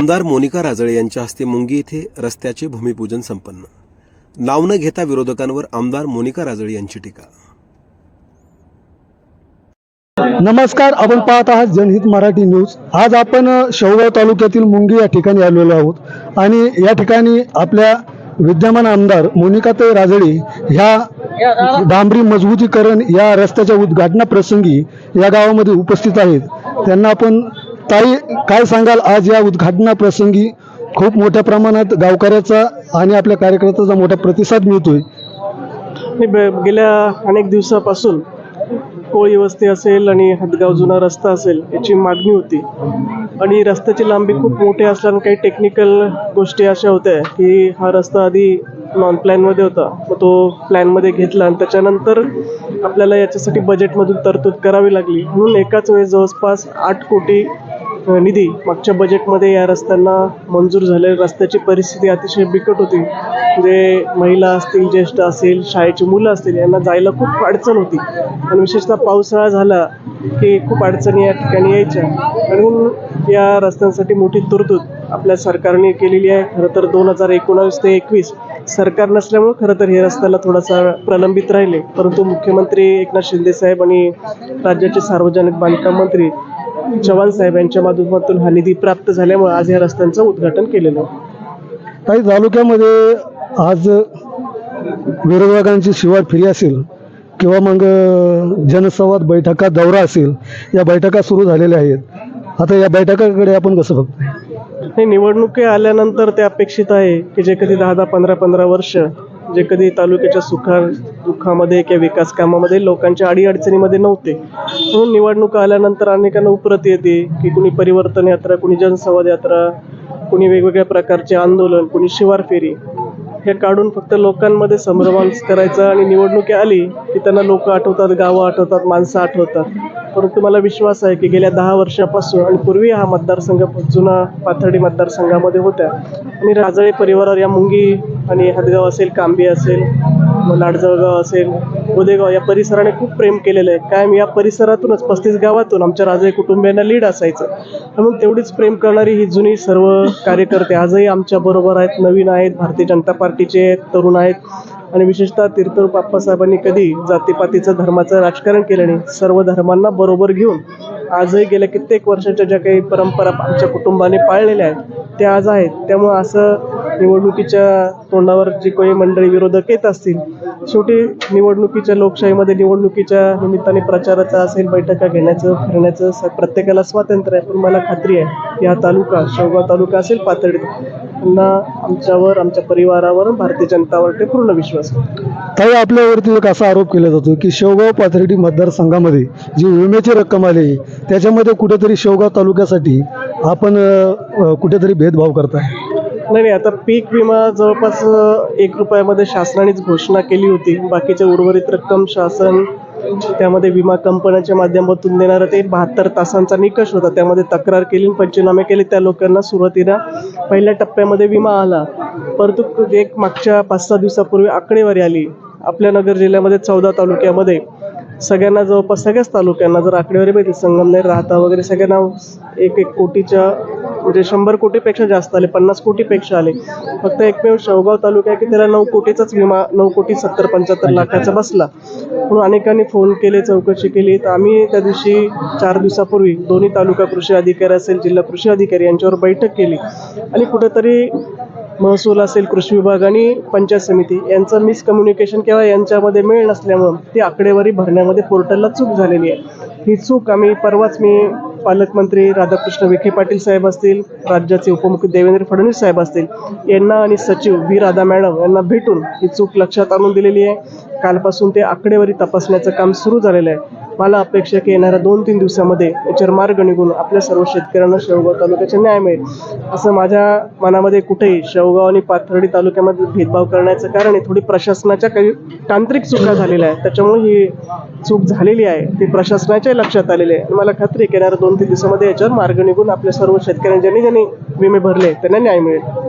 आमदार मोनिका राजळे यांच्या हस्ते मुंगी येथे रस्त्याचे भूमिपूजन संपन्न. नाव न घेता विरोधकांवर आमदार मोनिका राजळे यांची टीका. नमस्कार आपण पाहत आहात जनहित मराठी न्यूज. आज आपण शेवगाव तालुक्यातील मुंगी या ठिकाणी आलेलो आहोत. आणि या ठिकाणी आपल्या विद्यमान आमदार मोनिकाताई राजळे ह्या डांबरी मजबूतीकरण या रस्त्याच्या उद्घाटनाप्रसंगी या गावामध्ये उपस्थित आहेत. त्यांना आपण ताई काय सांगाल? आज या उद्घाटनाप्रसंगी खूप मोठ्या प्रमाणात गावकऱ्याचा आणि आपल्या कार्यकर्त्याचा मोठा प्रतिसाद मिळतोय. मी गेल्या अनेक दिवसापासून कोळी वस्ती असेल आणि हदगाव जुना रस्ता असेल याची मागणी होती. आणि रस्त्याची लांबी खूप मोठी असल्यानं काही टेक्निकल गोष्टी अशा होत्या की हा रस्ता आधी नॉन प्लॅनमध्ये होता. मग तो प्लॅनमध्ये घेतला आणि त्याच्यानंतर आपल्याला याच्यासाठी बजेटमधून तरतूद करावी लागली. म्हणून एकाच वेळेस जवळपास आठ कोटी निधी मागच्या बजेटमध्ये या रस्त्यांना मंजूर झाले रस्त्याची परिस्थिती अतिशय बिकट होती. जे महिला असतील ज्येष्ठ असतील शाळेची मुलं असतील यांना जायला खूप अडचण होती. आणि विशेषतः पावसाळा झाला की खूप अडचणी या ठिकाणी यायच्या. म्हणून या रस्त्यांसाठी मोठी तरतूद आपल्या सरकारने केलेली आहे. खरं तर दोन हजार एकोणावीस ते एकवीस सरकार नसल्यामुळे खरं तर हे रस्त्याला थोडासा प्रलंबित राहिले. परंतु मुख्यमंत्री एकनाथ शिंदे साहेब आणि राज्याचे सार्वजनिक बांधकाम मंत्री चव्हाण साहेब यांच्या माध्यमातून हा निधी प्राप्त झाल्यामुळे आज या रस्त्यांचं उद्घाटन केलेलं आहे. काही तालुक्यामध्ये आज विरोधकांची शिवार फिरी असेल किंवा मग जनसंवाद बैठका दौरा असेल या बैठका सुरू झालेल्या आहेत. आता या बैठकाकडे आपण कसं बघतोय? नाही निवडणुकी आल्यानंतर ते अपेक्षित आहे की जे कधी दहा दहा पंधरा पंधरा वर्ष जे कधी तालुक्याच्या सुखा दुःखामध्ये किंवा विकास कामामध्ये लोकांच्या अडीअडचणीमध्ये नव्हते. म्हणून निवडणुका आल्यानंतर अनेकांना उपरत येते की कुणी परिवर्तन यात्रा कुणी जनसंवाद यात्रा कुणी वेगवेगळ्या प्रकारचे आंदोलन कुणी शिवार फेरी हे काढून फक्त लोकांमध्ये संभ्रम करायचा आणि निवडणुकी आली की त्यांना लोक आठवतात गावं आठवतात माणसं आठवतात. परंतु मला विश्वास आहे की गेल्या दहा वर्षापासून आणि पूर्वी हा मतदारसंघ जुना पाथर्डी मतदारसंघामध्ये होत्या. आणि राजळे परिवारावर या मुंगी आणि हदगाव असेल कांबी असेल लाडजळगाव असेल उदेगाव या परिसराने खूप प्रेम केलेलं आहे. कायम या परिसरातूनच पस्तीस गावातून आमच्या राजळे कुटुंबियांना लीड असायचं. म्हणून तेवढीच प्रेम करणारी ही जुनी सर्व कार्यकर्ते आजही आमच्या बरोबर आहेत नवीन आहेत भारतीय जनता पार्टीचे आहेत, तरुण आहेत. आणि विशेषतः तीर्थरूप बाप्पासाहेबांनी कधी जातीपातीचं धर्माचं राजकारण केलं नाही सर्व धर्मांना बरोबर घेऊन आजही गेल्या कित्येक वर्षाच्या ज्या काही परंपरा आमच्या कुटुंबाने पाळलेल्या आहेत त्या आज आहेत. त्यामुळं असं निवडणुकीच्या तोंडावर जी काही मंडळी विरोधक येत असतील शेवटी निवडणुकीच्या लोकशाहीमध्ये निवडणुकीच्या निमित्ताने प्रचाराचं असेल बैठका घेण्याचं फिरण्याचं प्रत्येकाला स्वातंत्र्य आहे. पण मला खात्री आहे की हा तालुका शेवगाव तालुका असेल पातळी पुन्हा आमच्यावर आमच्या परिवारावर भारतीय जनतावर पूर्ण विश्वास ताई आपल्यावरती एक असा आरोप केला जातो की शेवगाव पाथर्डी मतदारसंघामध्ये जी विम्याची रक्कम आली त्याच्यामध्ये कुठेतरी शेवगाव तालुक्यासाठी आपण कुठेतरी भेदभाव करताय. नाही नाही आता पीक विमा जवळपास एक रुपयामध्ये शासनानेच घोषणा केली होती. बाकीचे उर्वरित रक्कम शासन त्यामध्ये विमा कंपन्यांच्या माध्यमातून देणारा ते बहात्तर तासांचा निकष होता. त्यामध्ये तक्रार केली आणि पंचनामे केले. त्या लोकांना सुरुवातीला पहिल्या टप्प्यामध्ये विमा आला. परंतु एक मागच्या पाच सहा दिवसापूर्वी आकडेवारी आली. आपल्या नगर जिल्ह्यामध्ये चौदा तालुक्यामध्ये सगळ्यांना जवळपास सगळ्याच तालुक्यांना जर आकडेवारी माहिती संगमनेर राहता वगैरे सगळ्यांना एक एक कोटीच्या म्हणजे शंभर कोटीपेक्षा जास्त आले पन्नास कोटीपेक्षा आले. फक्त एकमेव शेवगाव तालुका आहे की त्याला नऊ कोटीचाच विमा नऊ कोटी सत्तर पंच्याहत्तर लाखाचा बसला. म्हणून अनेकांनी फोन केले चौकशी केली. तर आम्ही त्या दिवशी चार दिवसापूर्वी दोन्ही तालुका कृषी अधिकारी असेल जिल्हा कृषी अधिकारी यांच्यावर बैठक केली. आणि कुठेतरी महसूल असेल कृषी विभाग आणि पंचायत समिती यांचं मिसकम्युनिकेशन किंवा यांच्यामध्ये मेळ नसल्यामुळं ती आकडेवारी भरण्यामध्ये पोर्टलला चूक झालेली आहे. ही चूक आम्ही परवाच मी पालकमंत्री राधाकृष्ण विखे पाटील साहेब असतील राज्याचे उपमुख्य देवेंद्र फडणवीस साहेब असतील यांना आणि सचिव व्ही राधा मॅडम यांना भेटून ही चूक लक्षात आणून दिलेली आहे. कालपासून ते आकडेवारी तपासण्याचं काम सुरू झालेलं आहे. मला अपेक्षा की येणाऱ्या दोन तीन दिवसामध्ये याच्यावर मार्ग निघून आपल्या सर्व शेतकऱ्यांना शेवगाव तालुक्याचा न्याय मिळेल. असं माझ्या मनामध्ये कुठेही शेवगाव आणि पाथर्डी तालुक्यामध्ये भेदभाव करण्याचं कारण आहे. थोडी प्रशासनाच्या काही तांत्रिक चुका झालेल्या आहेत. त्याच्यामुळे ही चूक झालेली आहे. ती प्रशासनाच्या लक्षात आलेली आहे. आणि मला खात्री की येणाऱ्या दोन तीन दिवसामध्ये याच्यावर मार्ग निघून आपल्या सर्व शेतकऱ्यांनी ज्यांनी ज्यांनी विमे भरले त्यांना न्याय मिळेल.